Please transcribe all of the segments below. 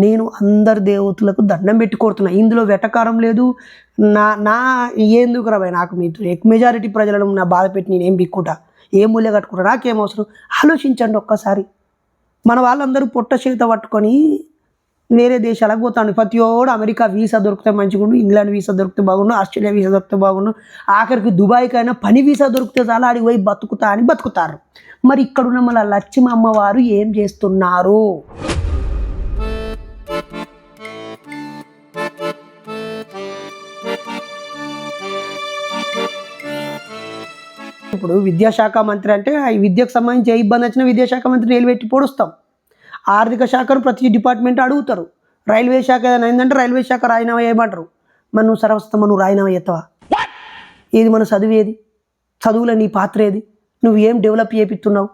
నేను అందరి దేవతలకు దండం పెట్టి కోరుతున్నా. ఇందులో వెటకారం లేదు. నా నా ఎందుకు రాబాయ్ నాకు మీతో? ఎక్కువ మెజారిటీ ప్రజలను నా బాధ పెట్టి నేనేం బిక్కుట? ఏ మూల్య కట్టుకుంటా? నాకేం అవసరం? ఆలోచించండి ఒక్కసారి. మన వాళ్ళందరూ పొట్ట చేత పట్టుకొని వేరే దేశాలకు పోతాను ప్రతి ఓడు అమెరికా వీసా దొరికితే మంచిగుండు ఇంగ్లాండ్ వీసా దొరికితే బాగుండు ఆస్ట్రేలియా వీసా దొరికితే బాగుండు. ఆఖరికి దుబాయ్కి అయినా పని వీసా దొరికితే చాలా ఆడికి పోయి బతుకుతా అని బతుకుతారు. మరి ఇక్కడున్న మన లక్ష్మి అమ్మవారు ఏం చేస్తున్నారు? ఇప్పుడు విద్యాశాఖ మంత్రి అంటే ఈ విద్యకు సంబంధించి ఏ ఇబ్బంది వచ్చినా విద్యాశాఖ మంత్రి నిలబెట్టి పొడుస్తాం. ఆర్థిక శాఖను ప్రతి డిపార్ట్మెంట్ అడుగుతారు. రైల్వే శాఖ ఏదైనా అయిందంటే రైల్వే శాఖ రాజీనామా చేయమంటారు. మరి నువ్వు సర్వస్తం నువ్వు రాజీనామా చేస్తావా? ఏది మన చదువు ఏది చదువులో నీ పాత్ర ఏది? నువ్వు ఏం develop చేపిస్తున్నావు?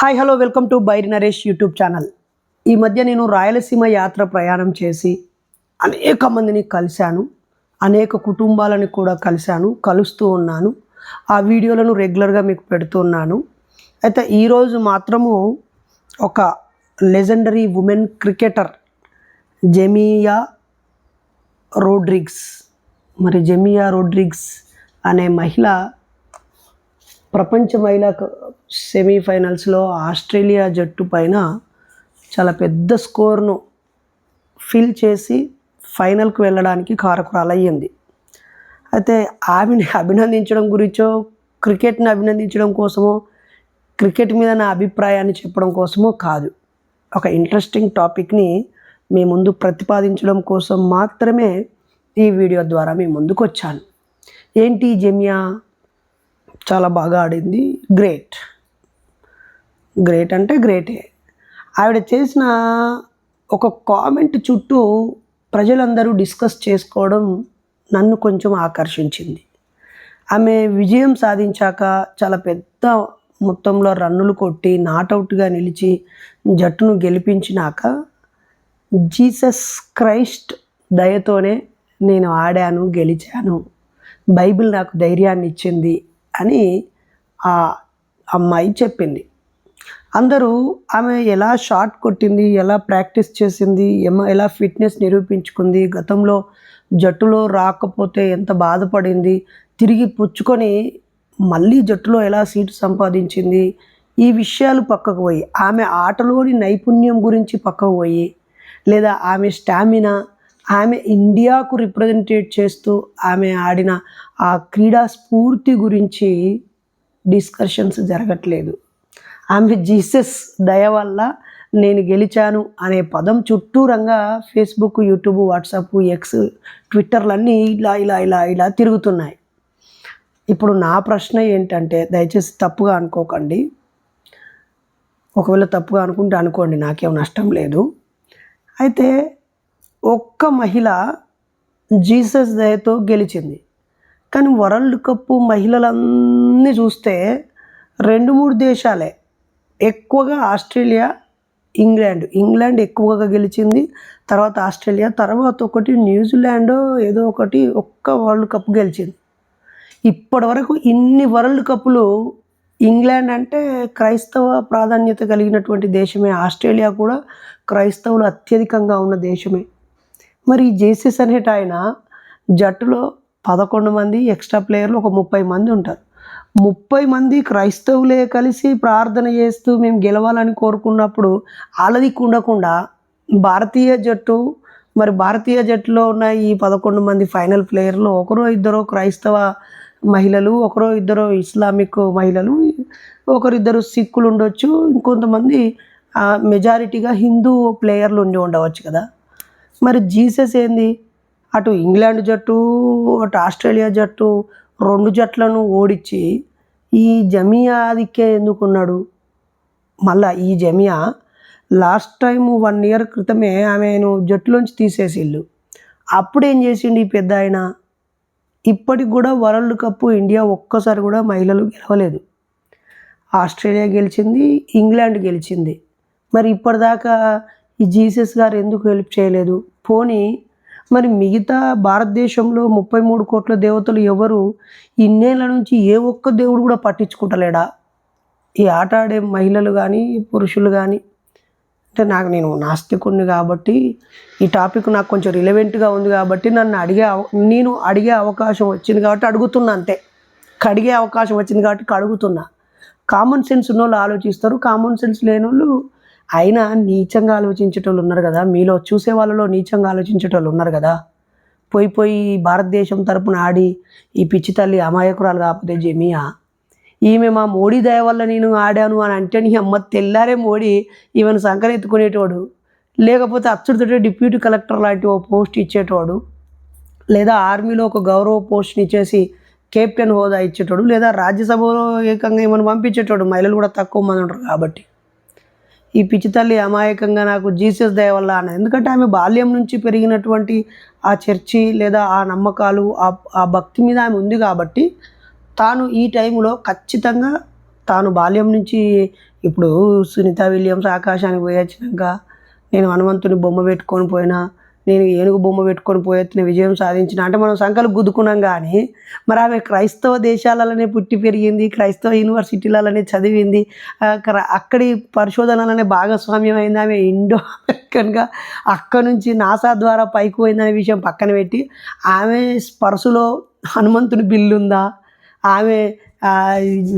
Hi hello welcome to Bairi Naresh YouTube channel. ఈ మధ్య నేను రాయలసీమ యాత్ర ప్రయాణం చేసి అనేక మందిని కలిశాను అనేక కుటుంబాలను కూడా కలిశాను కలుస్తూ ఉన్నాను. ఆ వీడియోలను రెగ్యులర్గా మీకు పెడుతున్నాను అయితే ఈరోజు మాత్రము ఒక legendary women cricketer Jemimah Rodrigues. మరి జెమియా రోడ్రిగ్స్ అనే మహిళ ప్రపంచ మహిళా సెమీఫైనల్స్లో ఆస్ట్రేలియా జట్టు పైన చాలా పెద్ద స్కోర్ను ఫిల్ చేసి ఫైనల్కి వెళ్ళడానికి కారకురాలయ్యింది అయితే ఆమెని అభినందించడం గురించో క్రికెట్ని అభినందించడం కోసమో క్రికెట్ మీద నా అభిప్రాయాన్ని చెప్పడం కోసమో కాదు. ఒక ఇంట్రెస్టింగ్ టాపిక్ని మీ ముందు ప్రతిపాదించడం కోసం మాత్రమే ఈ వీడియో ద్వారా మీ ముందుకు వచ్చాను ఏంటి జమ్యా? చాలా బాగా ఆడింది. గ్రేట్ గ్రేట్ అంటే గ్రేటే ఆవిడ చేసిన ఒక కామెంట్ చుట్టూ ప్రజలందరూ డిస్కస్ చేసుకోవడం నన్ను కొంచెం ఆకర్షించింది. ఆమె విజయం సాధించాక చాలా పెద్ద మొత్తంలో రన్నులు కొట్టి నాటౌట్గా నిలిచి జట్టును గెలిపించినాక జీసస్ క్రైస్ట్ దయతోనే నేను ఆడాను గెలిచాను. బైబిల్ నాకు ధైర్యాన్ని ఇచ్చింది అని ఆ అమ్మాయి చెప్పింది. అందరూ ఆమె ఎలా షాట్ కొట్టింది ఎలా ప్రాక్టీస్ చేసింది ఎలా ఫిట్నెస్ నిరూపించుకుంది గతంలో జట్టులో రాకపోతే ఎంత బాధపడింది తిరిగి పుచ్చుకొని మళ్ళీ జట్టులో ఎలా సీటు సంపాదించింది ఈ విషయాలు పక్కకు పోయి ఆమె ఆటలోని నైపుణ్యం గురించి పక్కకు పోయి లేదా ఆమె స్టామినా ఆమె ఇండియాకు రిప్రజెంటేట్ చేస్తూ ఆమె ఆడిన ఆ క్రీడా స్ఫూర్తి గురించి డిస్కషన్స్ జరగట్లేదు. ఆమె జీసస్ దయ వల్ల నేను గెలిచాను అనే పదం చుట్టూరంగా ఫేస్బుక్ యూట్యూబ్ వాట్సాప్ ఎక్స్ ట్విట్టర్లన్నీ ఇలా ఇలా ఇలా ఇలా తిరుగుతున్నాయి. ఇప్పుడు నా ప్రశ్న ఏంటంటే దయచేసి తప్పుగా అనుకోకండి. ఒకవేళ తప్పుగా అనుకుంటే అనుకోండి నాకేం నష్టం లేదు. అయితే ఒక్క మహిళ జీసస్ దయతో గెలిచింది. కానీ వరల్డ్ కప్ మహిళలన్నీ చూస్తే రెండు మూడు దేశాలే. ఎక్కువగా ఆస్ట్రేలియా ఇంగ్లాండ్. ఇంగ్లాండ్ ఎక్కువగా గెలిచింది తర్వాత ఆస్ట్రేలియా తర్వాత ఒకటి న్యూజిలాండ్ ఏదో ఒకటి ఒక్క వరల్డ్ కప్ గెలిచింది. ఇప్పటి వరకు ఇన్ని వరల్డ్ కప్పులు ఇంగ్లాండ్ అంటే క్రైస్తవ ప్రాధాన్యత కలిగినటువంటి దేశమే. ఆస్ట్రేలియా కూడా క్రైస్తవులు అత్యధికంగా ఉన్న దేశమే. మరి జేసీస్ జేసెస్ అనేట ఆయన జట్టులో పదకొండు మంది ఎక్స్ట్రా ప్లేయర్లు ఒక ముప్పై మంది ఉంటారు. ముప్పై మంది క్రైస్తవులే కలిసి ప్రార్థన చేస్తూ మేము గెలవాలని కోరుకున్నప్పుడు వాళ్ళది ఉండకుండా భారతీయ జట్టు మరి భారతీయ జట్టులో ఉన్న ఈ పదకొండు మంది ఫైనల్ ప్లేయర్లు ఒకరో ఇద్దరు క్రైస్తవ మహిళలు ఒకరో ఇద్దరు ఇస్లామిక్ మహిళలు ఒకరిద్దరు సిక్కులు ఉండొచ్చు. ఇంకొంతమంది మెజారిటీగా హిందూ ప్లేయర్లు ఉండి ఉండవచ్చు కదా. మరి జీసస్ ఏంది? అటు ఇంగ్లాండ్ జట్టు అటు ఆస్ట్రేలియా జట్టు రెండు జట్లను ఓడించి ఈ జమియా ఆధిక్య ఎందుకున్నాడు? మళ్ళా ఈ Jamia last time one year క్రితమే ఆమెను జట్టులోంచి తీసేసిళ్ళు అప్పుడు ఏం చేసిండు ఈ పెద్ద ఆయన? ఇప్పటికి కూడా వరల్డ్ కప్ ఇండియా ఒక్కసారి కూడా మహిళలు గెలవలేదు. ఆస్ట్రేలియా గెలిచింది ఇంగ్లాండ్ గెలిచింది. మరి ఇప్పటిదాకా ఈ జీసస్ గారు ఎందుకు హెల్ప్ చేయలేదు? పోనీ మరి మిగతా భారతదేశంలో ముప్పై మూడు కోట్ల దేవతలు ఎవరు? ఇన్నేళ్ళ నుంచి ఏ ఒక్క దేవుడు కూడా పట్టించుకుంటలేడా? ఈ ఆట ఆడే మహిళలు కానీ పురుషులు కానీ అంటే నాకు నేను నాస్తికుడిని కాబట్టి ఈ టాపిక్ నాకు కొంచెం రిలవెంట్గా ఉంది కాబట్టి నన్ను అడిగే నేను అడిగే అవకాశం వచ్చింది కాబట్టి అడుగుతున్నా అంతే. కడిగే అవకాశం వచ్చింది కాబట్టి అడుగుతున్నా. కామన్ సెన్స్ ఉన్న వాళ్ళు ఆలోచిస్తారు కామన్ సెన్స్ లేని వాళ్ళు అయినా నీచంగా ఆలోచించేటోళ్ళు ఉన్నారు కదా. మీలో చూసే వాళ్ళలో నీచంగా ఆలోచించేటోళ్ళు ఉన్నారు కదా. పోయి పోయి భారతదేశం తరపున ఆడి ఈ పిచ్చి తల్లి అమాయకురాలు కాకపోతే జమియా. ఈమె మా మోడీ దయ వల్ల నేను ఆడాను అని అంటే నీ అమ్మ తెల్లారే మోడీ ఈమెను సంకరెత్తుకునేటోడు. లేకపోతే అచ్చుడితోటే డిప్యూటీ కలెక్టర్ లాంటి ఓ పోస్ట్ ఇచ్చేటోడు. లేదా ఆర్మీలో ఒక గౌరవ పోస్ట్ని ఇచ్చేసి కెప్టెన్ హోదా ఇచ్చేటోడు. లేదా రాజ్యసభలో ఏకంగా ఏమైనా పంపించేటోడు. మహిళలు కూడా తక్కువ మంది ఉంటారు కాబట్టి. ఈ పిచ్చి తల్లి అమాయకంగా నాకు జీసస్ దయ వల్ల అన్నది ఎందుకంటే ఆమె బాల్యం నుంచి పెరిగినటువంటి ఆ చర్చి లేదా ఆ నమ్మకాలు ఆ ఆ భక్తి మీద ఆమె ఉంది కాబట్టి తాను ఈ టైంలో ఖచ్చితంగా తాను బాల్యం నుంచి ఇప్పుడు సునీత విలియమ్స్ ఆకాశానికి పోయి వచ్చినాక నేను హనుమంతుని బొమ్మ పెట్టుకొని పోయినా నేను ఏనుగు బొమ్మ పెట్టుకొని పోయొచ్చిన విజయం సాధించిన. అంటే మనం సంకలు గుద్దుకున్నాం కానీ మరి ఆమె క్రైస్తవ దేశాలలోనే పుట్టి పెరిగింది క్రైస్తవ యూనివర్సిటీలలోనే చదివింది అక్కడి పరిశోధనలనే భాగస్వామ్యం అయింది ఆమె ఇండో అమెరికన్గా అక్కడ నుంచి నాసా ద్వారా పైకి పోయిందనే విషయం పక్కన పెట్టి ఆమె పర్సులో హనుమంతుని బిల్లుందా? ఆమె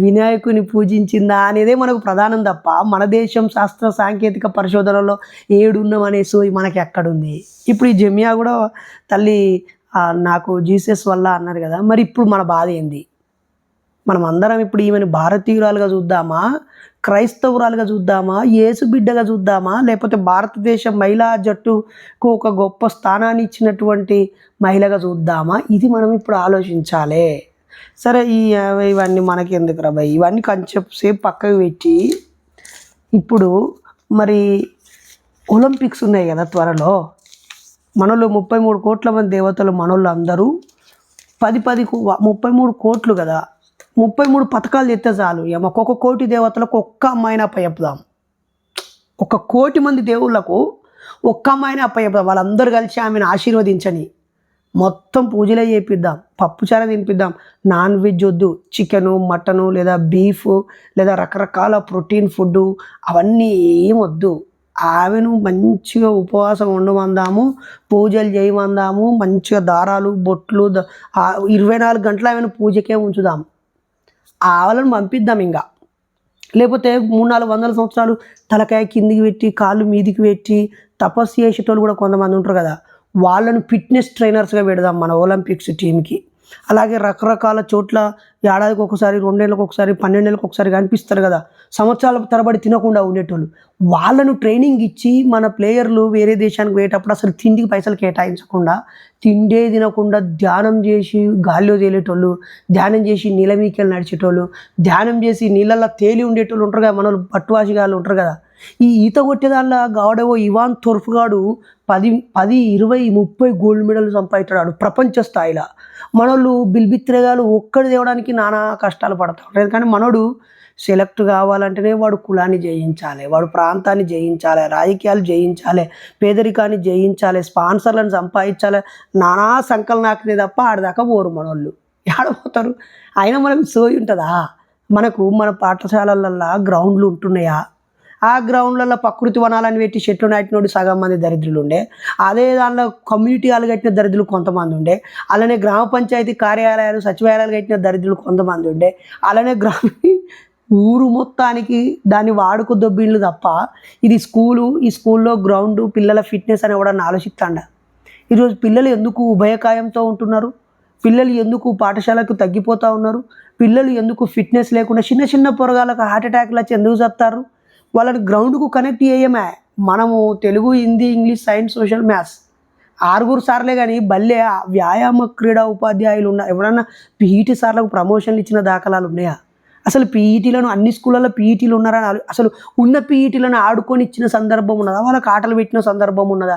వినాయకుని పూజించిందా అనేదే మనకు ప్రధానం తప్ప మన దేశం శాస్త్ర సాంకేతిక పరిశోధనలో ఏడున్నాం అనేసి సోయి మనకి ఎక్కడుంది ఇప్పుడు ఈ జమియా కూడా తల్లి నాకు జీసస్ వల్ల అన్నారు కదా మరి ఇప్పుడు మన బాధ ఏంది? మనం అందరం ఇప్పుడు ఈమెను భారతీయురాలుగా చూద్దామా? క్రైస్తవురాలుగా చూద్దామా? యేసు బిడ్డగా చూద్దామా? లేకపోతే భారతదేశ మహిళా జట్టుకు ఒక గొప్ప స్థానాన్ని ఇచ్చినటువంటి మహిళగా చూద్దామా? ఇది మనం ఇప్పుడు ఆలోచించాలి. సరే ఈ ఇవన్నీ మనకి ఎందుకు రా భయ్? ఇవన్నీ కొంచెం సేపు పక్కకు పెట్టి ఇప్పుడు మరి ఒలింపిక్స్ ఉన్నాయి కదా త్వరలో. మనలో ముప్పై మూడు కోట్ల మంది దేవతలు మనోళ్ళు అందరూ పది పది కో- ముప్పై మూడు కోట్లు కదా. ముప్పై మూడు పథకాలు తెస్తే చాలు. ఒక్కొక్క కోటి దేవతలకు ఒక్క అమ్మాయిని అప్పచెప్పుదాం ఒక కోటి మంది దేవుళ్ళకు ఒక్క అమ్మాయిని అప్పచెప్పుదాం వాళ్ళందరూ కలిసి ఆమెను ఆశీర్వదించని. మొత్తం పూజలే చేపిద్దాం పప్పుచార తినిపిద్దాం. నాన్ వెజ్ వద్దు చికెను మటను లేదా బీఫ్ లేదా రకరకాల ప్రోటీన్ ఫుడ్ అవన్నీ ఏం వద్దు. ఆమెను మంచిగా ఉపవాసం ఉండమందాము పూజలు చేయమందాము మంచిగా దారాలు బొట్లు ఇరవై నాలుగు గంటలు ఆమెను పూజకే ఉంచుదాం. ఆవలను పంపిద్దాం ఇంకా లేకపోతే మూడు నాలుగు వందల సంవత్సరాలు తలకాయ కిందికి పెట్టి కాళ్ళు మీదికి పెట్టి తపస్సు చేసేటోళ్ళు కూడా కొంతమంది ఉంటారు కదా. వాళ్ళను ఫిట్నెస్ ట్రైనర్స్గా పెడదాం మన ఒలింపిక్స్ టీంకి అలాగే రకరకాల చోట్ల ఏడాదికి ఒకసారి రెండేళ్ళకి ఒకసారి పన్నెండేళ్ళకి ఒకసారి కనిపిస్తారు కదా. సంవత్సరాల తరబడి తినకుండా ఉండేటోళ్ళు. వాళ్ళను ట్రైనింగ్ ఇచ్చి మన ప్లేయర్లు వేరే దేశానికి పోయేటప్పుడు అసలు తిండికి పైసలు కేటాయించకుండా తిండే తినకుండా ధ్యానం చేసి గాల్లో తేలేటోళ్ళు ధ్యానం చేసి నీళ్ళ మీకెళ్ళి నడిచేటోళ్ళు ధ్యానం చేసి నీళ్ళల్లో తేలి ఉండేటోళ్ళు ఉంటారు కదా మన పట్టువాసిగాళ్ళు ఉంటారు కదా. ఈ ఈత కొట్టేదానిలో గాడేవో ఇవాన్ తొర్ఫుగాడు పది పది ఇరవై ముప్పై గోల్డ్ మెడల్ సంపాదించాడు ప్రపంచ స్థాయిలో. మనోళ్ళు బిల్బిత్రేగాలు ఒక్కడు తేవడానికి నానా కష్టాలు పడతా ఉంటారు ఎందుకంటే మనోడు సెలెక్ట్ కావాలంటేనే వాడు కులాన్ని జయించాలి వాడు ప్రాంతాన్ని జయించాలి రాజకీయాలు జయించాలి పేదరికాన్ని జయించాలి స్పాన్సర్లను సంపాదించాలి. నానా సంకలనాకనే తప్ప ఆడదాకా పోరు మనోళ్ళు. ఆడపోతారు అయినా మనకు సోయి ఉంటుందా? మనకు మన పాఠశాలలల్లో గ్రౌండ్లు ఉంటున్నాయా? ఆ గ్రౌండ్లలో ప్రకృతి వనాలని పెట్టి చెట్లు నాటినోడు సగం మంది దరిద్రులు ఉండే అదే దానిలో కమ్యూనిటీ హాల్ కట్టిన దరిద్రులు కొంతమంది ఉండే. అలానే గ్రామ పంచాయతీ కార్యాలయాలు సచివాలయాలు కట్టిన దరిద్రులు కొంతమంది ఉండే. అలానే గ్రామ ఊరు మొత్తానికి దాన్ని వాడుకు దొబ్బిళ్ళు తప్ప ఇది స్కూలు ఈ స్కూల్లో గ్రౌండ్ పిల్లల ఫిట్నెస్ అని కూడా ఆలోచిస్తాండ? ఈరోజు పిల్లలు ఎందుకు ఉభయకాయంతో ఉంటున్నారు? పిల్లలు ఎందుకు పాఠశాలకు తగ్గిపోతూ ఉన్నారు? పిల్లలు ఎందుకు ఫిట్నెస్ లేకుండా చిన్న చిన్న పొరగాలకు హార్ట్ అటాక్లు వచ్చి ఎందుకు చెప్తారు? వాళ్ళని గ్రౌండ్కు కనెక్ట్ చేయమే. మనము Telugu Hindi English science social maths. ఆరుగురు సార్లే కానీ భలే వ్యాయామ క్రీడా ఉపాధ్యాయులు ఉన్న ఎవరన్నా పీఈటీ సార్లకు ప్రమోషన్లు ఇచ్చిన దాఖలాలు ఉన్నాయా? అసలు పీఈటీలను అన్ని స్కూళ్ళలో పీఈటీలు ఉన్నారని అసలు ఉన్న పీఈటీలను ఆడుకొని ఇచ్చిన సందర్భం ఉన్నదా? వాళ్ళకి ఆటలు పెట్టిన సందర్భం ఉన్నదా?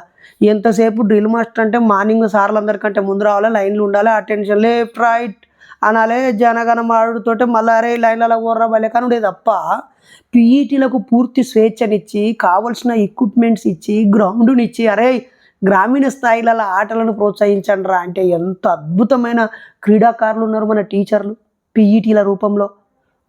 ఎంతసేపు డ్రిల్ మాస్టర్ అంటే మార్నింగ్ సార్లందరికంటే ముందు రావాలి? లైన్లు ఉండాలి? అటెన్షన్ లెఫ్ట్ రైట్ అనాలే జనగణం ఆడుతోటే మళ్ళీ అరే లైన్లలో ఓర్రా బలే ఉండేది తప్ప పీఈటీలకు పూర్తి స్వేచ్ఛనిచ్చి కావలసిన ఎక్విప్మెంట్స్ ఇచ్చి గ్రౌండ్ని ఇచ్చి అరే గ్రామీణ స్థాయిలలో ఆటలను ప్రోత్సహించండి రా అంటే ఎంత అద్భుతమైన క్రీడాకారులు ఉన్నారు మన టీచర్లు పీఈటీల రూపంలో.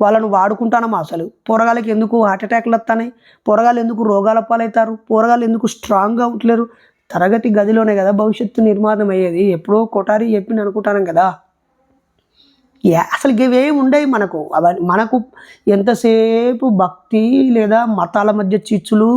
వాళ్ళను వాడుకుంటానమ్మా అసలు. పోరగాళ్ళకి ఎందుకు హార్ట్ అటాక్లు వస్తాయి పోరగాళ్ళు ఎందుకు రోగాల పాలవుతారు? పోరగాళ్ళు ఎందుకు స్ట్రాంగ్గా ఉండలేరు తరగతి గదిలోనే కదా భవిష్యత్తు నిర్మాణం అయ్యేది ఎప్పుడో కొటారి చెప్పి అనుకుంటాను కదా. అసలు ఇవేమి ఉండవు మనకు. అవన్నీ మనకు ఎంతసేపు భక్తి లేదా మతాల మధ్య చిచ్చులు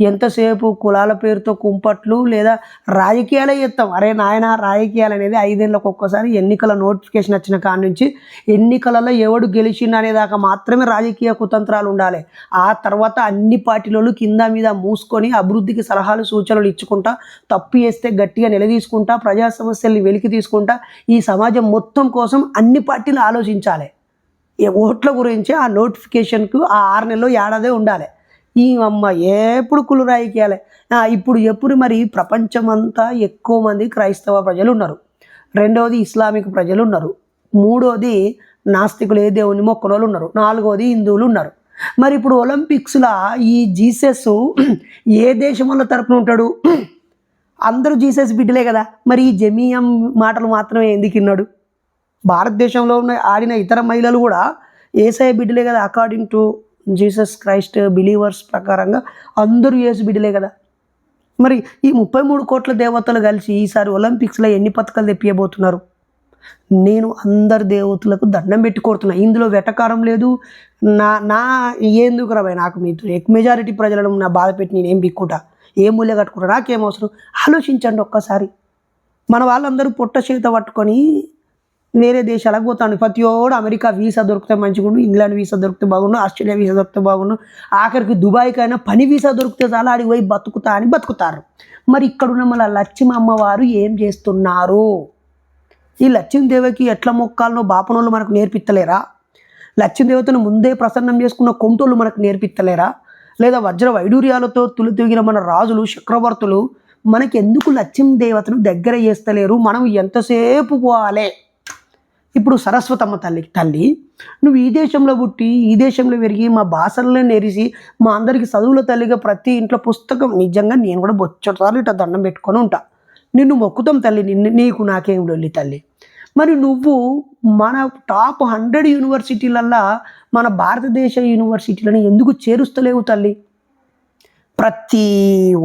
ఎంతసేపు కులాల పేరుతో కుంపట్లు లేదా రాజకీయాలే చేస్తాం. అరే నాయన రాజకీయాలు అనేది ఐదేళ్ళకి ఒక్కసారి ఎన్నికల నోటిఫికేషన్ వచ్చిన కాడ నుంచి ఎన్నికలలో ఎవడు గెలిచిండు అనేదాకా మాత్రమే రాజకీయ కుతంత్రాలు ఉండాలి. ఆ తర్వాత అన్ని పార్టీలలో కింద మీద మూసుకొని అభివృద్ధికి సలహాలు సూచనలు ఇచ్చుకుంటా తప్పు చేస్తే గట్టిగా నిలదీసుకుంటా ప్రజా సమస్యల్ని వెలికి తీసుకుంటా ఈ సమాజం మొత్తం కోసం అన్ని పార్టీ పార్టీలు ఆలోచించాలి. ఈ ఓట్ల గురించి ఆ నోటిఫికేషన్కు ఆ ఆరు నెలలో ఏడాదే ఉండాలి. ఈ అమ్మ ఎప్పుడు కులు రాయికేయాలి? ఇప్పుడు ఎప్పుడు మరి ప్రపంచమంతా ఎక్కువ మంది క్రైస్తవ ప్రజలు ఉన్నారు రెండవది ఇస్లామిక్ ప్రజలు ఉన్నారు మూడోది నాస్తికులు ఏ దేవుని మొక్కలు ఉన్నారు నాలుగోది హిందువులు ఉన్నారు మరి ఇప్పుడు ఒలింపిక్స్లో ఈ జీసస్ ఏ దేశం వల్ల తరపున ఉంటాడు? అందరూ జీసస్ బిడ్డలే కదా. మరి ఈ జమీయం మాటలు మాత్రమే ఎందుకు విన్నాడు? భారతదేశంలో ఉన్న ఆడిన ఇతర మహిళలు కూడా ఏసఐ బిడ్డలే కదా according to Jesus Christ believers ప్రకారంగా అందరూ ఏసు బిడ్డలే కదా. మరి ఈ ముప్పై మూడు కోట్ల దేవతలు కలిసి ఈసారి ఒలింపిక్స్లో ఎన్ని పథకాలు తెప్పియబోతున్నారు? నేను అందరి దేవతలకు దండం పెట్టుకోడుతున్నా ఇందులో వెటకారం లేదు. నా నా ఎందుకు రాబాయ్? నాకు మీతో మెజారిటీ ప్రజలను నా బాధ పెట్టి నేను ఏం బిక్కుట? ఏ మూల్య కట్టుకుంటా? నాకేం అవసరం? ఆలోచించండి ఒక్కసారి. మన వాళ్ళందరూ పొట్ట చేత పట్టుకొని వేరే దేశాలకు పోతాను. ప్రతి అమెరికా వీసా దొరికితే మంచిగుండు ఇంగ్లాండ్ వీసా దొరికితే బాగుండు ఆస్ట్రేలియా వీసా దొరికితే బాగుండు. ఆఖరికి దుబాయ్కి అయినా పని వీసా దొరికితే చాలా అడిగి పోయి బతుకుతా అని బతుకుతారు. మరి ఇక్కడున్న మన లక్ష్మి అమ్మవారు ఏం చేస్తున్నారు? ఈ లక్ష్మీదేవికి ఎట్లా మొక్కాలనో బాపనోళ్ళు మనకు నేర్పిత్తలేరా? లక్ష్మీదేవతను ముందే ప్రసన్నం చేసుకున్న కొంటోళ్ళు మనకు నేర్పిత్తలేరా? లేదా వజ్ర వైడూర్యాలతో తులితిగిన మన రాజులు చక్రవర్తులు మనకి ఎందుకు లక్ష్మీదేవతను దగ్గర చేస్తలేరు? మనం ఎంతసేపు పోవాలి? ఇప్పుడు సరస్వతమ్మ తల్లి తల్లి నువ్వు ఈ దేశంలో పుట్టి ఈ దేశంలో పెరిగి మా భాషల్లో నెరిసి మా అందరికి చదువుల తల్లిగా ప్రతి ఇంట్లో పుస్తకం నిజంగా నేను కూడా బొచ్చసార్లు ఇట్లా దండం పెట్టుకొని ఉంటా. నిన్ను మొక్కుతాం తల్లి నిన్ను నీకు నాకేం లొల్లి తల్లి. మరి నువ్వు మన టాప్ హండ్రెడ్ యూనివర్సిటీలల్లో మన భారతదేశ యూనివర్సిటీలను ఎందుకు చేరుస్తలేవు తల్లి? ప్రతి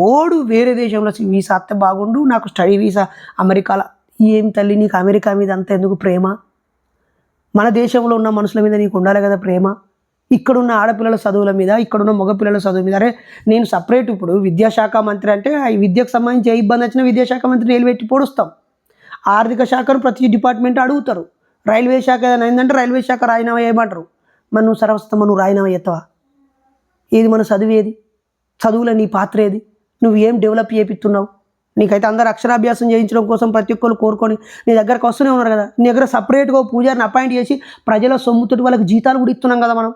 ఓడు వేరే దేశంలో వీసా అత్తే బాగుండు నాకు స్టడీ వీసా అమెరికాలో ఏం తల్లి నీకు అమెరికా మీద అంత ఎందుకు ప్రేమ? మన దేశంలో ఉన్న మనుషుల మీద నీకు ఉండాలి కదా ప్రేమ? ఇక్కడున్న ఆడపిల్లల చదువుల మీద ఇక్కడున్న మగపిల్లల చదువు మీద. అరే నేను సపరేట్ ఇప్పుడు విద్యాశాఖ మంత్రి అంటే ఈ విద్యకు సంబంధించి ఏ ఇబ్బంది వచ్చినా విద్యాశాఖ మంత్రి నిలబెట్టి పొడుస్తాం. ఆర్థిక శాఖను ప్రతి డిపార్ట్మెంట్ అడుగుతారు. రైల్వే శాఖ ఏదైనా అయిందంటే రైల్వే శాఖ రాజీనామా ఏమంటారు మరి నువ్వు సర్వస్తమ్మ నువ్వు రాజీనామా ఎత్తవా? ఏది మన చదివేది చదువులో నీ పాత్ర ఏది? నువ్వు ఏం డెవలప్ చేపిస్తున్నావు? నీకైతే అందరు అక్షరాభ్యాసం చేయించడం కోసం ప్రతి ఒక్కరు కోరుకొని నీ దగ్గరకు వస్తూనే ఉన్నారు కదా. నీ దగ్గర సపరేట్గా పూజారిని అపాయింట్ చేసి ప్రజల సొమ్ముతోటి వాళ్ళకి జీతాలు కూడా ఇస్తున్నాం కదా మనం.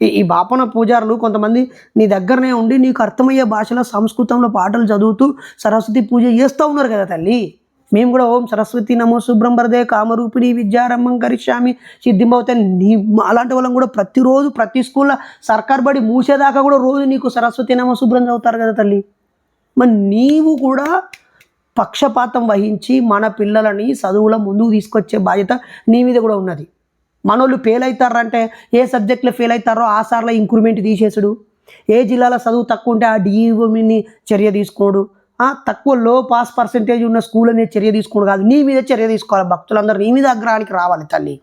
ఈ ఈ బాపన పూజారులు కొంతమంది నీ దగ్గరనే ఉండి నీకు అర్థమయ్యే భాషలో సంస్కృతంలో పాటలు చదువుతూ సరస్వతి పూజ చేస్తూ ఉన్నారు కదా తల్లి. మేము కూడా ఓం సరస్వతి నమో శుభ్రం కామరూపిణి విద్యారంభం కరిష్యామి సిద్ధింభవతే నీ అలాంటి వాళ్ళని కూడా ప్రతిరోజు ప్రతి స్కూల్లో సర్కార్ బడి మూసేదాకా కూడా రోజు నీకు సరస్వతి నమో శుభ్రం చదువుతారు కదా తల్లి. మరి నీవు కూడా పక్షపాతం వహించి మన పిల్లలని చదువుల ముందుకు తీసుకొచ్చే బాధ్యత నీ మీద కూడా ఉన్నది. మనోళ్ళు ఫెయిల్ అవుతారంటే ఏ సబ్జెక్ట్లో ఫెయిల్ అవుతారో ఆ సార్లో ఇంక్రిమెంట్ తీసేసుడు. ఏ జిల్లాలో చదువు తక్కువ ఉంటే ఆ డిఈఓని చర్య తీసుకోడు. తక్కువ లో పాస్ పర్సెంటేజ్ ఉన్న స్కూల్ అనేది చర్య తీసుకోడు కాదు. నీ మీద చర్య తీసుకోవాలి. భక్తులందరూ నీ మీద అగ్రహానికి రావాలి తల్లి.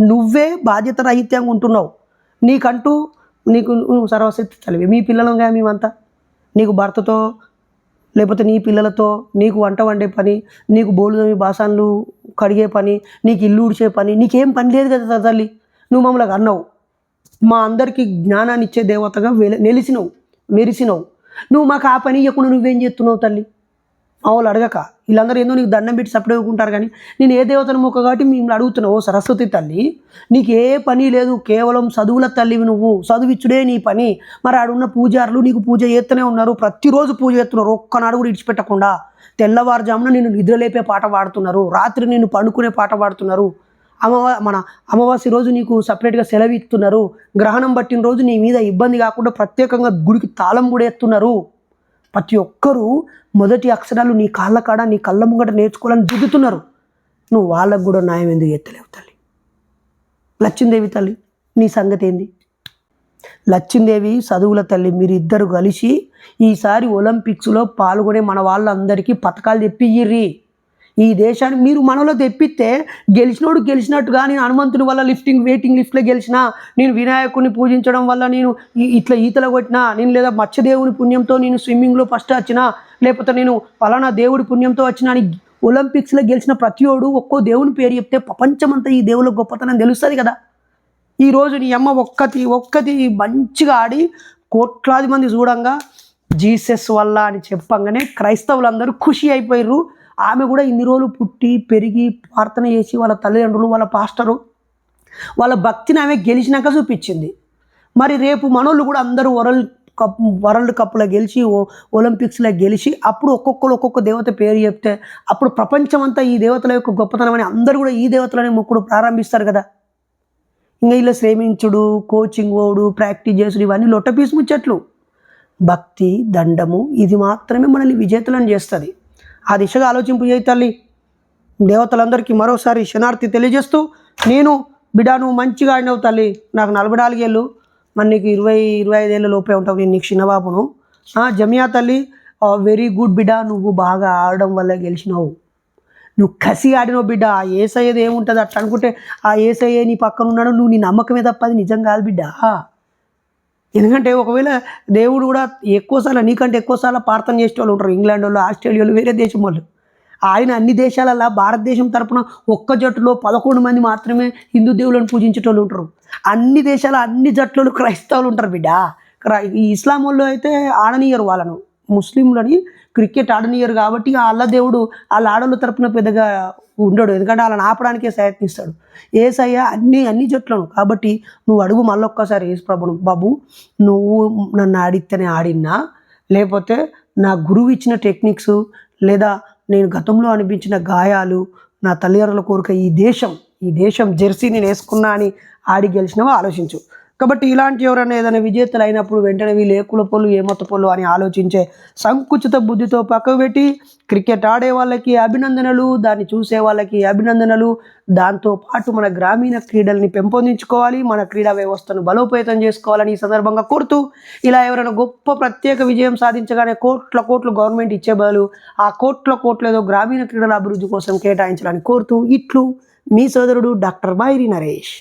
నువ్వే బాధ్యత రహిత్యంగా ఉంటున్నావు. నీకంటూ నీకు నువ్వు సర్వశక్తి తల్లివి. మీ పిల్లలుగా మేమంతా. నీకు భర్తతో లేకపోతే నీ పిల్లలతో నీకు వంట వండే పని నీకు బోలు బాసాన్లు కడిగే పని నీకు ఇల్లు ఉడిచే పని నీకేం పని లేదు కదా తల్లి. నువ్వు మమ్మల్ని అన్నావు. మా అందరికీ జ్ఞానాన్ని ఇచ్చే దేవతగా వెల నెలిసినవు మెరిసినవు. నువ్వు మాకు ఆ పని ఇవ్వకుండా నువ్వేం చేస్తున్నావు తల్లి? వాళ్ళు అడగక. వీళ్ళందరూ ఏందో నీకు దండం పెట్టి సపరేట్ కానీ నేను ఏ దేవతను మొక్క కాబట్టి మిమ్మల్ని అడుగుతున్నావు ఓ సరస్వతి తల్లి నీకు ఏ పని లేదు కేవలం చదువుల తల్లివి నువ్వు చదువిచ్చుడే నీ పని. మరి ఆడున్న పూజారులు నీకు పూజ చేస్తూనే ఉన్నారు ప్రతిరోజు పూజ చేస్తున్నారు ఒక్కనాడు కూడా ఇడిచిపెట్టకుండా తెల్లవారుజామున నిన్ను నిద్రలేపే పాట పాడుతున్నారు రాత్రి నిన్ను పండుకునే పాట పాడుతున్నారు. అమావా మన అమావాస్య రోజు నీకు సపరేట్గా సెలవు ఇస్తున్నారు గ్రహణం పట్టిన రోజు నీ మీద ఇబ్బంది కాకుండా ప్రత్యేకంగా గుడికి తాళం కూడా ఎత్తున్నారు. ప్రతి ఒక్కరూ మొదటి అక్షరాలు నీ కాళ్ళ కాడ నీ కళ్ళ ముంగట నేర్చుకోవాలని దిగుతున్నారు. నువ్వు వాళ్ళకు కూడా న్యాయం ఎందుకు ఎత్తలేవు తల్లి? లచ్చిందేవి తల్లి నీ సంగతి ఏంది? లచ్చిందేవి చదువుల తల్లి మీరిద్దరు కలిసి ఈసారి ఒలింపిక్స్లో పాల్గొనే మన వాళ్ళందరికీ పథకాలు తెప్పియ్యిర్రి. ఈ దేశాన్ని మీరు మనలో తెప్పిస్తే గెలిచినోడు గెలిచినట్టుగా నేను హనుమంతుని వల్ల లిఫ్టింగ్ వెయిటింగ్ లిఫ్ట్లో గెలిచిన నేను వినాయకుడిని పూజించడం వల్ల నేను ఇట్లా ఈతలు కొట్టినా నేను లేదా మత్స్యదేవుని పుణ్యంతో నేను స్విమ్మింగ్లో ఫస్ట్ వచ్చినా లేకపోతే నేను ఫలానా దేవుడి పుణ్యంతో వచ్చిన అని ఒలింపిక్స్లో గెలిచిన ప్రతియోడు ఒక్కో దేవుని పేరు చెప్తే ప్రపంచమంతా ఈ దేవుల గొప్పతనం తెలుస్తుంది కదా. ఈరోజు నీ అమ్మ ఒక్కటి ఒక్కటి మంచిగా ఆడి కోట్లాది మంది చూడంగా జీసస్ వల్ల అని చెప్పంగానే క్రైస్తవులందరూ ఖుషి అయిపోయారు ఆమె కూడా ఇన్ని రోజులు పుట్టి పెరిగి ప్రార్థన చేసి వాళ్ళ తల్లిదండ్రులు వాళ్ళ పాస్టరు వాళ్ళ భక్తిని ఆమె గెలిచినాక చూపించింది. మరి రేపు మనోళ్ళు కూడా అందరూ వరల్డ్ కప్ వరల్డ్ కప్లో గెలిచి ఒలింపిక్స్లో గెలిచి అప్పుడు ఒక్కొక్కరు ఒక్కొక్క దేవత పేరు చెప్తే అప్పుడు ప్రపంచం అంతా ఈ దేవతల యొక్క గొప్పతనం అని అందరూ కూడా ఈ దేవతలనే మొక్కుడు ప్రారంభిస్తారు కదా. ఇంకా ఇలా శ్రమించుడు కోచింగ్ ఓడు ప్రాక్టీస్ చేసుడు ఇవన్నీ లొట్టపీసు ముచ్చట్లు. భక్తి దండము ఇది మాత్రమే మనల్ని విజేతలను చేస్తుంది. ఆ దిశగా ఆలోచింపు చేయి తల్లి. దేవతలందరికీ మరోసారి శనార్థి తెలియజేస్తూ నేను బిడ్డ నువ్వు మంచిగా ఆడినావు తల్లి. నాకు నలభై నాలుగేళ్ళు మరి నీకు ఇరవై ఇరవై ఐదేళ్ళ లోపే ఉంటావు. నేను నీకు చిన్నబాబును. ఆ, జమియా తల్లి వెరీ గుడ్ బిడ్డ నువ్వు బాగా ఆడడం వల్ల గెలిచినావు. నువ్వు కసి ఆడినావు బిడ్డ ఆ ఏసయ్యది ఏముంటుంది అట్లా అనుకుంటే ఆ ఏసయ్య నీ పక్కన ఉన్నాడు. నువ్వు నీ నమ్మకమే తప్ప అది నిజం కాదు బిడ్డ ఎందుకంటే ఒకవేళ దేవుడు కూడా ఎక్కువసార్లు నీకంటే ఎక్కువసార్లు ప్రార్థన చేసే వాళ్ళు ఉంటారు. ఇంగ్లాండ్ వాళ్ళు ఆస్ట్రేలియా వాళ్ళు వేరే దేశం వాళ్ళు. ఆయన అన్ని దేశాలలో భారతదేశం తరపున ఒక్క జట్టులో పదకొండు మంది మాత్రమే హిందూ దేవులను పూజించేటోళ్ళు ఉంటారు. అన్ని దేశాల అన్ని జట్లలో క్రైస్తవులు ఉంటారు బిడ్డ. క్రై- ఈ ఇస్లాం వాళ్ళు అయితే ఆడనీయరు వాళ్ళను. ముస్లింలని క్రికెట్ ఆడనియరు కాబట్టి ఆ అల్ల దేవుడు వాళ్ళ ఆడోళ్ళ తరపున పెద్దగా ఉండడు. ఎందుకంటే వాళ్ళని ఆపడానికే ప్రయత్నిస్తాడు. ఏసయ్య అన్ని అన్ని జట్లను. కాబట్టి నువ్వు అడుగు మళ్ళొక్కసారి ఏసు ప్రభును బాబు నువ్వు నన్ను ఆడితేనే ఆడినా? లేకపోతే నా గురువు ఇచ్చిన టెక్నిక్స్ లేదా నేను గతంలో అనిపించిన గాయాలు నా తల్లిదండ్రుల కోరిక ఈ దేశం ఈ దేశం జెర్సీ నేను వేసుకున్నా అని ఆడి గెలిచినవో? ఆలోచించు. కాబట్టి ఇలాంటి ఎవరైనా ఏదైనా విజేతలు అయినప్పుడు వెంటనే వీళ్ళు ఏ కుల ఏ మత అని ఆలోచించే సంకుచిత బుద్ధితో పక్కకు పెట్టి క్రికెట్ ఆడే వాళ్ళకి అభినందనలు దాన్ని చూసే వాళ్ళకి అభినందనలు. దాంతో పాటు మన గ్రామీణ క్రీడల్ని పెంపొందించుకోవాలి మన క్రీడా వ్యవస్థను బలోపేతం చేసుకోవాలని ఈ సందర్భంగా కోరుతూ ఇలా ఎవరైనా గొప్ప ప్రత్యేక విజయం సాధించగానే కోట్ల కోట్లు గవర్నమెంట్ ఇచ్చే బదులు ఆ కోట్ల కోట్లు ఏదో గ్రామీణ క్రీడల అభివృద్ధి కోసం కేటాయించాలని కోరుతూ ఇట్లు మీ సోదరుడు డాక్టర్ బైరి నరేష్.